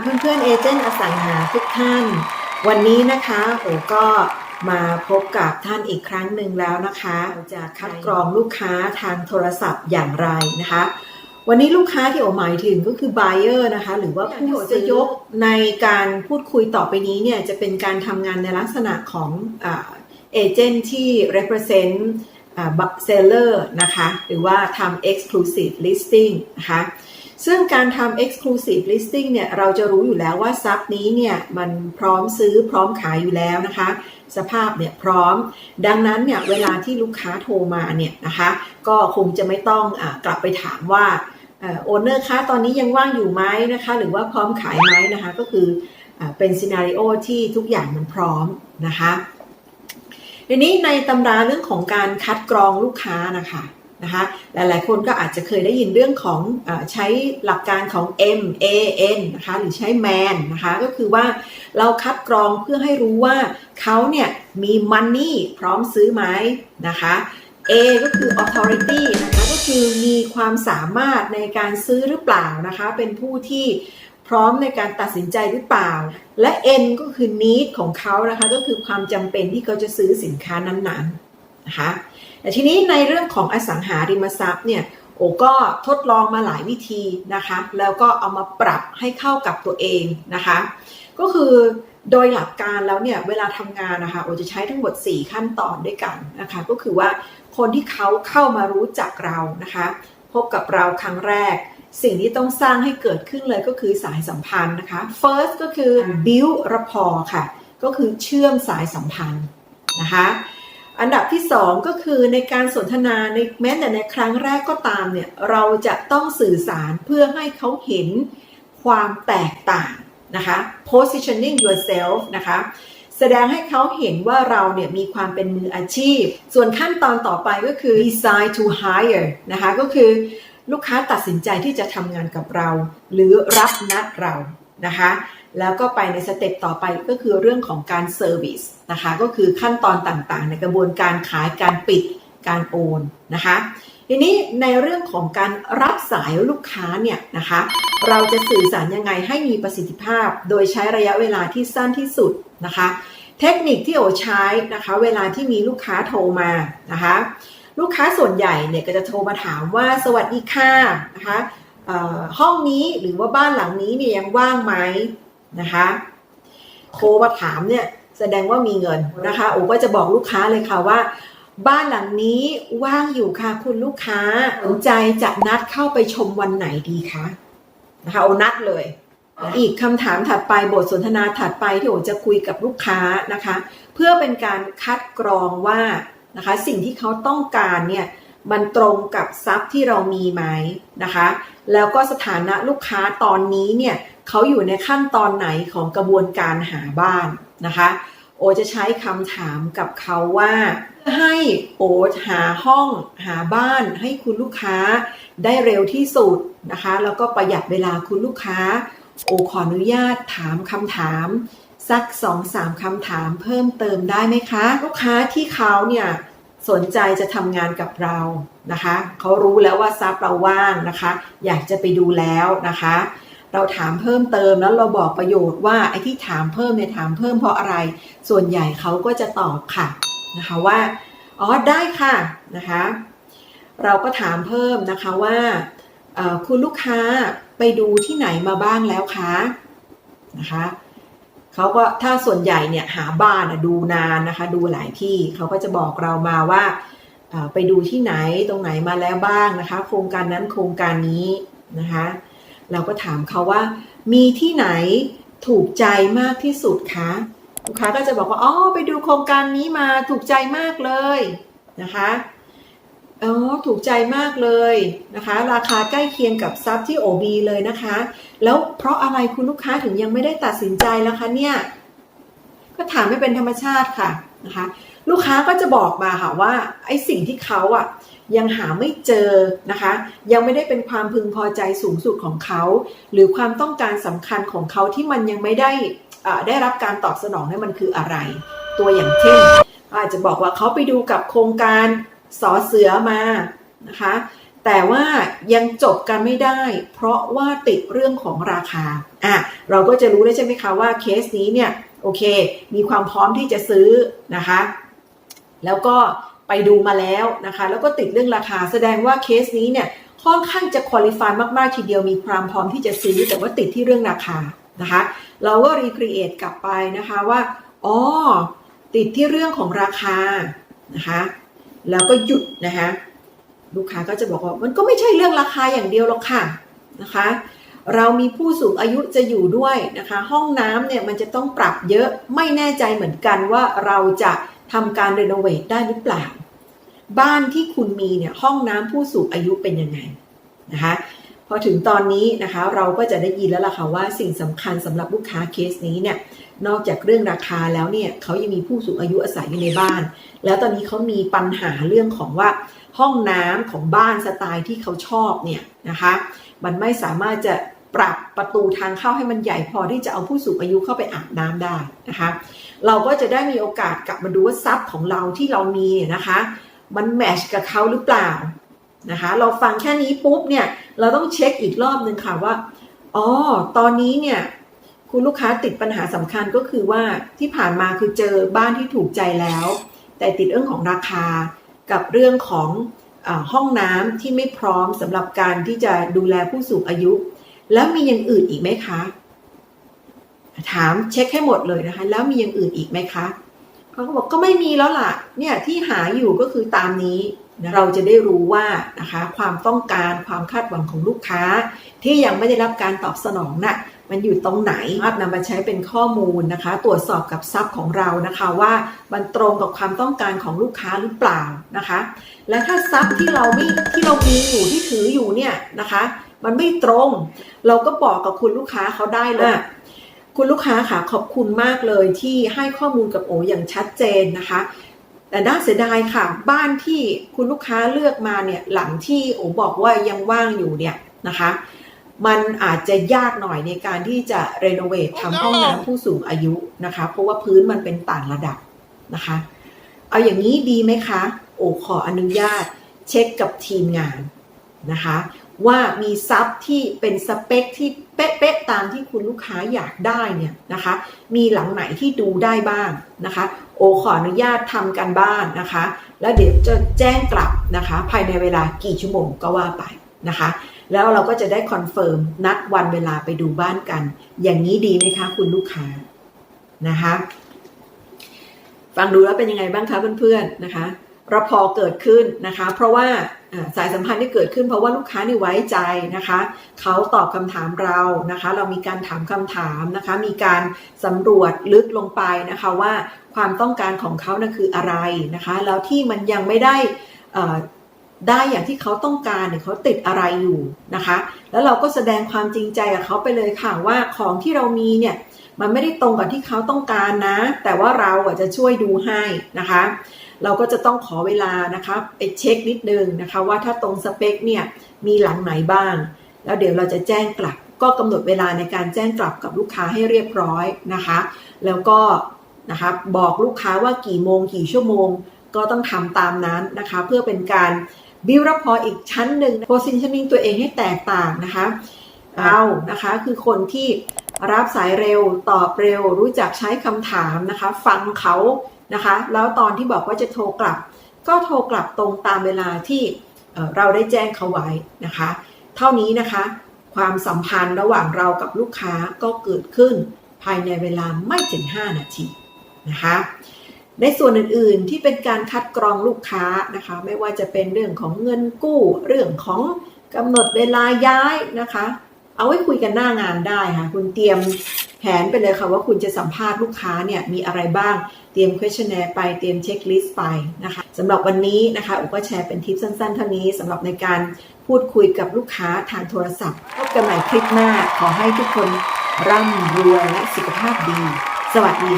เพื่อนๆเอเจนต์อสังหาทุกท่าน วันนี้นะคะโอก็มาพบกับท่านอีกครั้งหนึ่งแล้วนะคะเราจะคัดกรองลูกค้าทางโทรศัพท์อย่างไรนะคะ วันนี้ลูกค้าที่โอหมายถึงก็คือ buyer นะคะ หรือว่าผู้ที่โอจะยกในการพูดคุยต่อไปนี้เนี่ยจะเป็นการทำงานในลักษณะของเอเจนต์ที่ represent เซลเลอร์นะคะ หรือว่าทำ exclusive listing นะคะ ซึ่งการทำ exclusive listing เนี่ยเราจะรู้อยู่แล้วว่าซับนี้เนี่ยมันพร้อมซื้อพร้อมขายอยู่แล้วนะคะ สภาพเนี่ยพร้อม ดังนั้นเนี่ยเวลาที่ลูกค้าโทรมาเนี่ยนะคะ ก็คงจะไม่ต้องอกลับไปถามว่าโอนเนอร์คะตอนนี้ยังว่างอยู่ไหมนะคะ หรือว่าพร้อมขายไหมนะคะ ก็คืออเป็นซีนารีโอที่ทุกอย่างมันพร้อมนะคะทีนี้ในตำราเรื่องของการคัดกรองลูกค้านะคะ นะคะหลายๆ คนก็อาจจะเคยได้ยินเรื่องของอใช้หลักการของ M A N นะคะหรือใช้ MAN นะคะก็คือว่าเราคัดกรองเพื่อให้รู้ว่าเขาเนี่ยมี money พร้อมซื้อไหมนะคะ A ก็คือ authority นะคะก็คือมีความสามารถในการซื้อหรือเปล่านะคะ เป็นผู้ที่พร้อมในการตัดสินใจหรือเปล่า และ N ก็คือ need ของเขานะคะ ก็คือความจำเป็นที่เขาจะซื้อสินค้านั้นๆนะคะ แต่ทีนี้ในเรื่องของอสังหาริมทรัพย์เนี่ยโอก็ทดลองมาหลายวิธีนะคะ แล้วก็เอามาปรับให้เข้ากับตัวเองนะคะ ก็คือโดยหลักการแล้วเนี่ยเวลาทำงานนะคะโอจะใช้ทั้งหมด 4 ขั้นตอนด้วยกันนะคะ ก็คือว่าคนที่เขาเข้ามารู้จักเรานะคะ พบกับเราครั้งแรก สิ่งที่ต้องสร้างให้เกิดขึ้นเลยก็คือสายสัมพันธ์นะคะ first ก็คือ build rapport ค่ะ ก็คือเชื่อมสายสัมพันธ์นะคะ อันดับที่ 2 ก็คือในการสนทนาในแม้แต่ในครั้งแรกก็ตามเนี่ยเราจะต้องสื่อสารเพื่อให้เขาเห็นความแตกต่างนะคะ positioning yourself นะคะแสดงให้เขาเห็นว่าเราเนี่ยมีความเป็นมืออาชีพ ส่วนขั้นตอนต่อไปก็คือ decide to hire นะคะก็คือลูกค้าตัดสินใจที่จะทำงานกับเรา หรือรับนัดเรานะคะ แล้วก็ไปในสเต็ปต่อไปก็คือเรื่องของการเซอร์วิสนะคะก็คือขั้นตอนต่างๆ ในกระบวนการขายการปิดการโอนนะคะทีนี้ในเรื่องของการรับสายลูกค้าเนี่ยนะคะเราจะสื่อสารยังไงให้มีประสิทธิภาพ โดยใช้ระยะเวลาที่สั้นที่สุดนะคะ เทคนิคที่โอใช้นะคะเวลาที่มีลูกค้าโทรมานะคะลูกค้าส่วนใหญ่เนี่ยก็จะโทรมาถามว่าสวัสดีค่ะนะคะห้องนี้หรือว่าบ้านหลังนี้เนี่ยยังว่างไหม นะคะโทรมาถามเนี่ยแสดงว่ามีเงินนะคะโอก็จะบอกลูกค้าเลยค่ะว่า บ้านหลังนี้ว่างอยู่ค่ะคุณลูกค้าสนใจจะนัดเข้าไปชมวันไหนดีคะนะคะโอนัดเลย อีกคำถามถัดไปบทสนทนาถัดไปที่โอจะคุยกับลูกค้านะคะ เพื่อเป็นการคัดกรองว่านะคะ สิ่งที่เขาต้องการเนี่ยมันตรงกับทรัพย์ที่เรามีไหมนะคะ แล้วก็สถานะลูกค้าตอนนี้เนี่ย เขาอยู่ในขั้นตอนไหนของกระบวนการหาบ้านนะคะ โอจะใช้คำถามกับเขาว่าให้โอหาห้องหาบ้านให้คุณลูกค้าได้เร็วที่สุดนะคะ แล้วก็ประหยัดเวลาคุณลูกค้า โอขออนุญาตถามคำถาม สักสองสามคำถามเพิ่มเติมได้ไหมคะ ลูกค้าที่เขาเนี่ยสนใจจะทำงานกับเรานะคะ เขารู้แล้วว่าซับเราว่างนะคะ อยากจะไปดูแล้วนะคะ เราถามเพิ่มเติมแล้วเราบอกประโยชน์ว่าไอ้ที่ถามเพิ่มเนี่ยถามเพิ่มเพราะอะไร ส่วนใหญ่เขาก็จะตอบค่ะนะคะว่าอ๋อได้ค่ะนะคะ เราก็ถามเพิ่มนะคะว่าคุณลูกค้าไปดูที่ไหนมาบ้างแล้วคะนะคะเขาก็ถ้าส่วนใหญ่เนี่ยหาบ้านดูนานนะคะ ดูหลายที่เขาก็จะบอกเรามาว่าไปดูที่ไหนตรงไหนมาแล้วบ้างนะคะ โครงการนั้นโครงการนี้นะคะ เราก็ถามเขาว่า มีที่ไหนถูกใจมากที่สุดคะลูกค้าก็จะบอกว่าอ๋อไปดูโครงการนี้มาถูกใจมากเลยนะคะอ๋อถูกใจมากเลยนะคะ ราคาใกล้เคียงกับซับที่ OB เลยนะคะ แล้วเพราะอะไรคุณลูกค้าถึงยังไม่ได้ตัดสินใจแล้วคะเนี่ยก็ถามไม่เป็นธรรมชาติค่ะนะคะ ลูกค้าก็จะบอกมาค่ะว่าไอ้สิ่งที่เขาอะ ยังหาไม่เจอนะคะ ยังไม่ได้เป็นความพึงพอใจสูงสุดของเขา หรือความต้องการสำคัญของเขาที่มันยังไม่ได้ได้รับการตอบสนองนี่มันคืออะไร ตัวอย่างเช่น อาจจะบอกว่าเขาไปดูกับโครงการสอเสือมานะคะ แต่ว่ายังจบกันไม่ได้ เพราะว่าติดเรื่องของราคาอะเราก็จะรู้ได้ใช่ไหมคะว่าเคสนี้เนี่ยโอเค มีความพร้อมที่จะซื้อนะคะ แล้วก็ ไปดูมาแล้วนะคะ แล้วก็ติดเรื่องราคา แสดงว่าเคสนี้เนี่ยค่อนข้างจะคุริฟายมากๆทีเดียวมีความพร้อมที่จะซื้อแต่ว่าติดที่เรื่องราคานะคะ เราก็รีครีเอทกลับไปนะคะว่าอ๋อติดที่เรื่องของราคานะคะ แล้วก็หยุดนะคะลูกค้าก็จะบอกว่ามันก็ไม่ใช่เรื่องราคาอย่างเดียวหรอกค่ะนะคะ เรามีผู้สูงอายุจะอยู่ด้วยนะคะ ห้องน้ำเนี่ยมันจะต้องปรับเยอะไม่แน่ใจเหมือนกันว่าเราจะ ทำการรีโนเวทได้หรือเปล่า บ้านที่คุณมีเนี่ยห้องน้ำผู้สูงอายุเป็นยังไงนะคะพอถึงตอนนี้นะคะเราก็จะได้ยินแล้วล่ะค่ะว่าสิ่งสำคัญสำหรับลูกค้าเคสนี้เนี่ยนอกจากเรื่องราคาแล้วเนี่ยเขายังมีผู้สูงอายุอาศัยอยู่ในบ้าน แล้วตอนนี้เขามีปัญหาเรื่องของว่าห้องน้ำของบ้านสไตล์ที่เขาชอบเนี่ยนะคะมันไม่สามารถจะ ปรับประตูทางเข้าให้มันใหญ่พอที่จะเอาผู้สูงอายุเข้าไปอาบน้ำได้นะคะ เราก็จะได้มีโอกาสกลับมาดูว่าทรัพย์ของเราที่เรามีเนี่ยนะคะ มันแมชกับเขาหรือเปล่านะคะ เราฟังแค่นี้ปุ๊บเนี่ยเราต้องเช็คอีกรอบหนึ่งค่ะว่าอ๋อตอนนี้เนี่ยคุณลูกค้าติดปัญหาสำคัญก็คือว่าที่ผ่านมาคือเจอบ้านที่ถูกใจแล้ว แต่ติดเรื่องของราคากับเรื่องของอห้องน้ำที่ไม่พร้อมสำหรับการที่จะดูแลผู้สูงอายุ แล้วมีอย่างอื่นอีกไหมคะ ถามเช็คให้หมดเลยนะคะ แล้วมีอย่างอื่นอีกไหมคะเขาก็บอกก็ไม่มีแล้วล่ะ เนี่ยที่หาอยู่ก็คือตามนี้นะเราจะได้รู้ว่านะคะความต้องการความคาดหวังของลูกค้า ที่ยังไม่ได้รับการตอบสนองน่ะมันอยู่ตรงไหนสามารถนำมาใช้เป็นข้อมูลนะคะ ตรวจสอบกับซับของเรานะคะว่ามันตรงกับความต้องการของลูกค้าหรือเปล่านะคะ และถ้าซับที่เราไม่ที่เรามีอยู่ที่ถืออยู่เนี่ยนะคะ มันไม่ตรง เราก็บอกกับคุณลูกค้าเขาได้เลยคุณลูกค้าค่ะขอบคุณมากเลยที่ให้ข้อมูลกับโออย่างชัดเจนนะคะ แต่น่าเสียดายค่ะ บ้านที่คุณลูกค้าเลือกมาเนี่ยหลังที่โอบอกว่ายังว่างอยู่เนี่ยนะคะ มันอาจจะยากหน่อยในการที่จะรีโนเวททำห้องน้ำผู้สูงอายุนะคะ เพราะว่าพื้นมันเป็นต่างระดับนะคะ เอาอย่างนี้ดีไหมคะ โอขออนุญาตเช็คกับทีมงานนะคะ ว่ามีซับที่เป็นสเปคที่เป๊ะๆตามที่คุณลูกค้าอยากได้เนี่ยนะคะ มีหลังไหนที่ดูได้บ้างนะคะ โอขออนุญาตทำกันบ้านนะคะ แล้วเดี๋ยวจะแจ้งกลับนะคะ ภายในเวลากี่ชั่วโมงก็ว่าไปนะคะ แล้วเราก็จะได้คอนเฟิร์มนัดวันเวลาไปดูบ้านกัน อย่างนี้ดีไหมคะคุณลูกค้านะคะ ฟังดูแล้วเป็นยังไงบ้างคะเพื่อนๆนะคะ รพอเกิดขึ้นนะคะ เพราะว่าสายสัมพันธ์ที่เกิดขึ้น เพราะว่าลูกค้านี่ไว้ใจนะคะเขาตอบคำถามเรานะคะ เรามีการถามคำถามนะคะ มีการสำรวจลึกลงไปนะคะว่าความต้องการของเขานะคืออะไรนะคะแล้วที่มันยังไม่ได้ได้อย่างที่เขาต้องการเนี่ยเขาติดอะไรอยู่นะคะ แล้วเราก็แสดงความจริงใจกับเขาไปเลยค่ะว่าของที่เรามีเนี่ยมันไม่ได้ตรงกับที่เขาต้องการนะ แต่ว่าเราอะจะช่วยดูให้นะคะ เราก็จะต้องขอเวลานะคะไปเช็คนิดนึงนะคะว่าถ้าตรงสเปคเนี่ยมีหลังไหนบ้าง แล้วเดี๋ยวเราจะแจ้งกลับ ก็กำหนดเวลาในการแจ้งกลับกับลูกค้าให้เรียบร้อยนะคะ แล้วก็นะคะบอกลูกค้าว่ากี่โมงกี่ชั่วโมง ก็ต้องทำตามนั้นนะคะ เพื่อเป็นการบิวรับพออีกชั้นหนึ่ง positioning ตัวเองให้แตกต่างนะคะเอานะคะคือคนที่รับสายเร็วตอบเร็ว รู้จักใช้คำถามนะคะ ฟังเขา นะคะ แล้วตอนที่บอกว่าจะโทรกลับ ก็โทรกลับตรงตามเวลาที่เราได้แจ้งเขาไว้นะคะ เท่านี้นะคะ ความสัมพันธ์ระหว่างเรากับลูกค้าก็เกิดขึ้นภายในเวลาไม่ถึง 5 นาทีนะคะในส่วนอื่นๆที่เป็นการคัดกรองลูกค้านะคะ ไม่ว่าจะเป็นเรื่องของเงินกู้ เรื่องของกำหนดเวลาย้ายนะคะ เอาไว้คุยกันหน้างานได้ค่ะ คุณเตรียมแผนไปเลยค่ะว่าคุณจะสัมภาษณ์ลูกค้าเนี่ยมีอะไรบ้าง เตรียม questionnaire ไป เตรียมเช็คลิสต์ไปนะคะสำหรับวันนี้นะคะอุก็แชร์เป็นทิปสั้นๆเท่านี้สำหรับในการพูดคุยกับลูกค้าทางโทรศัพท์พบกันใหม่คลิปหน้าขอให้ทุกคนร่ำรวยและสุขภาพดี สวัสดี